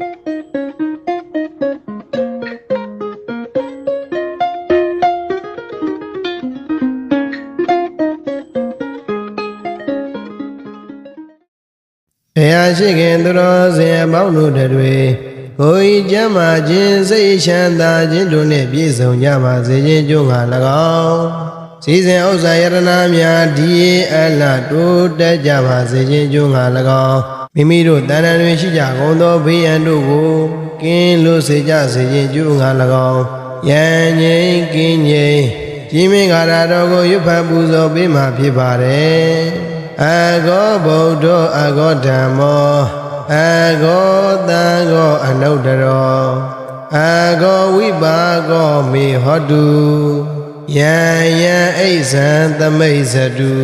တရားရှိခင်သူတော်စင်အပေါင်းတို့တွေကိုယ်ဤကျမ်းမာခြင်းစိတ်ချမ်းသာခြင်းတို့နှင့်ပြည့်စုံကြပါစေခြင်းကြိုးငါ၎င်း စီစဉ်ဥစ္စာယရနာများဒီအလတိုးတက်ကြပါစေခြင်းကြိုးငါ၎င်းမိမိတို့တဏ္ဍာတွင်ရှိကြကုန်သောဘေးရန်တို့ကိုကင်းလို့စေကြစေခြင်းကြိုးငါ၎င်းယံငိမ့်ကင်းငိမ့်ကြီးမင်းကာရတော်ကိုရွတ်ဖတ်ပူဇော်ပေးမှာဖြစ်ပါတယ်အဂောဗုဒ္ဓအဂောဓမ္မောအဂောသံဃောအနုတ္တရောအဂောဝိပါကောမေဟောတု ယံယံအိဇံသမိတ်ဇတု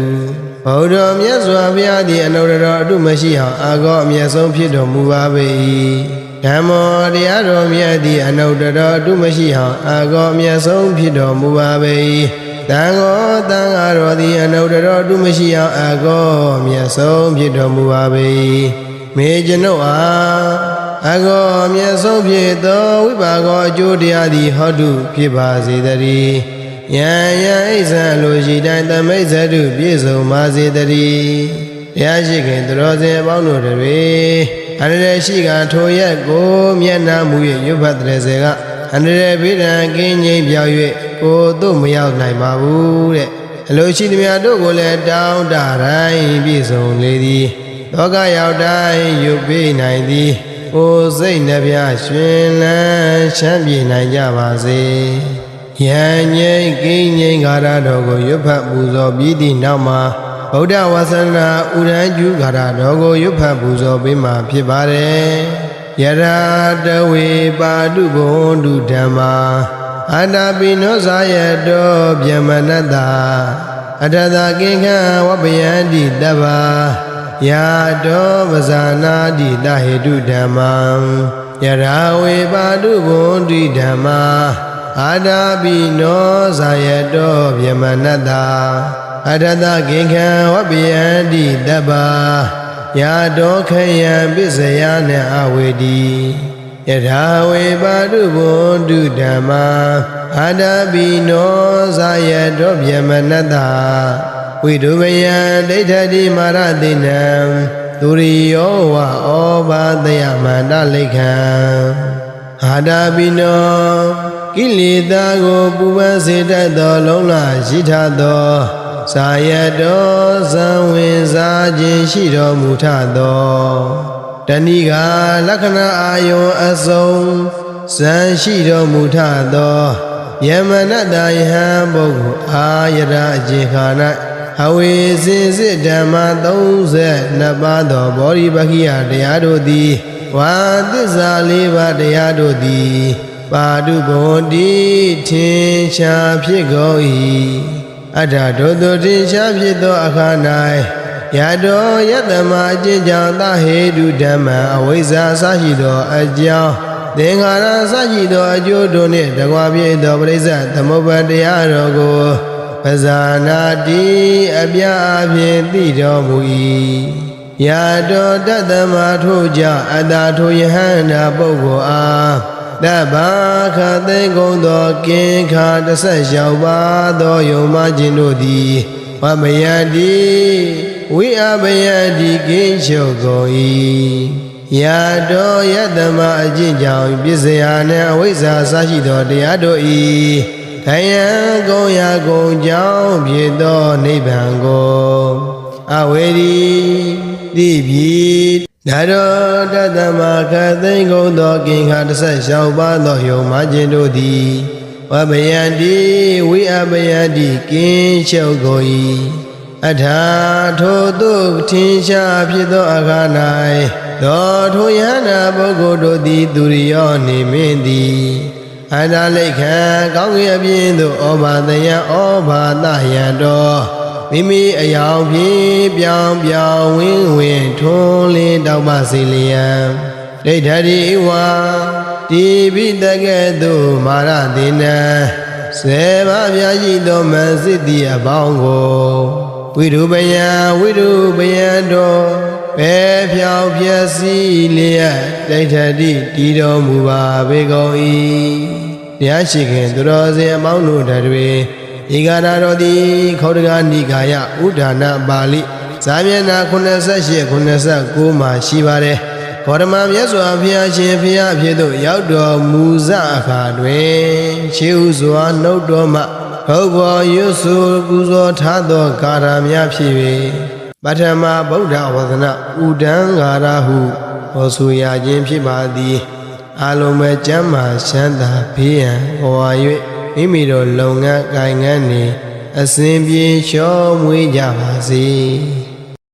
ဘုဒ္ဓမြတ်စွာဘုရားသည်အနုတ္တရောအတုမရှိအောင်အဂောအမျက်ဆုံးဖြစ်တော်မူပါပေ၏ဓမ္မောတရားတော်မြတ်သည်အနုတ္တရောအတုမရှိအောင်အဂောအမျက်ဆုံးဖြစ်တော်မူပါပေ၏တန်ဃောတန်ဃာတော်သည်အနုတ္တရောအတုမရှိအောင်အဂောအမျက်ဆုံးဖြစ်တော်မူပါပေ၏မေကျွန်ုပ်အားအဂောအမျက်ဆုံးဖြစ်သောဝိပါကောအကျိုးတရားသည်ဟောတုဖြစ်ပါစေတည်း ယံယံအိဆံလိုရှိတိုင်းသမိတ်ဇတုပြည့်စုံပါစေတည်းတရားရှိခင်သူတော်စင်အပေါင်းတို့တွေအန္တရာယ်ရှိကထိုရက်ကိုမျက်နှာမူ၍ရွတ်ဖတ်တဲ့စေကအန္တရာယ်ဘေးဒဏ်ကင်းငြိမ်းပြောင်း၍ကိုယ်တို့မရောက်နိုင်ပါဘူးတဲ့အလိုရှိသည်များတို့ကိုလည်းတောင်းတတိုင်းပြည့်စုံလေသည်လောကရောက်တိုင်းယူပေးနိုင်သည်ကိုယ်စိတ်နှပြရှင်လန်းချမ်းပြေနိုင်ကြပါစေ ယံငိမ့်ကင်းငိမ့်ဂါရတော်ကိုရွတ်ဖတ်ပူဇော်ပြီးသည့်နောက်မှာဗုဒ္ဓဝါစနာဥရန်ကျူဂါရတော်ကိုရွတ်ဖတ်ပူဇော်ပေးမှာဖြစ်ပါတယ်ယရာတဝေပါတုဘုံတုဓမ္မာအတ္တပိနောဇာယတောဗျမနတ္တာအတ္တသာကိင်္ခဝပယန္တိတဗ္ဗာယာတောပဇာနာတိတဟေတုဓမ္မံယရာဝေပါတုဘုံတုဓမ္မာ အာတာပိနောဇာယတောဗျမနတ္တာအတ္တသာကိင်္ခဝပယန္တိတဗ္ဗာယာတောခယံပစ္စယနှအဝေတိယထာဝေပါတုဘုံတုဓမ္မာအာတာပိနောဇာယတောဗျမနတ္တာဝိဒုမယံဒိဋ္ဌတိမာရတိနံသူရိယောဝဩဘာတယမန္တလိခံအာတာပိနော ကိလေသာကိုပူပန်စေတတ်သော လုံးလာရှိထသောသာယတောဇံဝင်စားခြင်းရှိတော်မူထသောတဏိကလက္ခဏာအာယုံအစုံဇံရှိတော်မူထသောယမနတယဟံပုဂ္ဂိုလ်အာယရအကျေခာ၌အဝေစင်စစ်ဓမ္မ32ပါးသောဗောဓိပခိယတရားတို့သည်ဝါသစ္စာ၄ပါးတရားတို့သည် ပါတုဘဝတိထင်ရှားဖြစ်ကုန်၏အတ္တဒုတုထင်ရှားဖြစ်သောအခါ၌ယတောယတမအကျင့်ကြောင့်သဟေတုဓမ္မအဝိဇ္ဇာအစရှိသောအကြောင်းသင်္ခါရအစရှိသောအကျိုးတို့နှင့်တကွာပြည့်သောပရိစ္ဆသမုပ္ပါတရားတော်ကိုပဇာနာတိအပြအဖြင့်သိတော်မူ၏ယတောတတမထို့ကြောင့်အတ္တထိုယဟန္တာပုဂ္ဂိုလ်အား တဗ္ဗခသိင်္ဂုံသောကင်္ခာတဆက်ရောက်ပါသောယုံမခြင်းတို့သည်ဝမယတိဝိအဘယတိကိချုပ်ကုန်၏ယာတောယတမအကျင့်ကြောင့်ပစ္စယနှင့်အဝိဇ္ဇာစရှိသောတရားတို့၏ခယံကုံရာကုံကြောင့်ဖြစ်သောနိဗ္ဗာန်ကိုအဝေရီတိပြီ ဒါရောတတမခသိင်္ဂုံသောကင်္ခာတစ်ဆက်လျှောက်ပါသောယုံမခြင်းတို့သည်ဝဘယန္တိဝိအဘယန္တိကင်းချုပ်ကို၏အထာထိုသို့ထင်ရှားဖြစ်သောအခါ၌သောထိုယန္တာပုဂ္ဂိုလ်တို့သည်သူရိယောနေမင်းသည်အန္တလိခံကောင်းကင်အပြင်သို့ဩဘာတယံဩဘာတယံတော် မိမိအယောင်ဖြင့်ပြောင်းပြောင်းဝင်းဝင်းထွန်းလင်းတောက်ပစီလျံဒိဋ္ဌတိဝါတိပိတကဲ့သို့မာရတိနံစေဘာပြာရှိသောမစစ်တိအပေါင်းကိုဝိရုပယံဝိရုပယံတော်ဘယ်ဖြောင်ပြည့်စည်လျက်တိုက်ထတိတည်တော်မူပါဘေကုန်၏တရားရှိခင်သူတော်စင်အပေါင်းတို့တွေ ဧကရာတော်သည်ခောဒကနိကာယဥဒါနပါဠိဇာမျက်နာ88 89မှာရှိပါတယ်ဂေါတမမြတ်စွာဘုရားရှင်ဘုရားအဖြစ်သို့ရောက်တော်မူစအခါတွင်ခြေဥစွာနှုတ်တော်မှဟုတ်ဘောရွတ်ဆိုပူဇော်ထားသောကာရများဖြစ်၍ပထမဗုဒ္ဓဝဒနာဥဒံဂါရဟုဟောဆိုရခြင်းဖြစ်ပါသည်အလုံးမဲ့ကျမ်းမာချမ်းသာဘေးရန်ဟော၍ မိမိတို့လုပ်ငန်းကိုင်ငန်းနေအစဉ်ပြေလျှော်မွေးကြပါစေ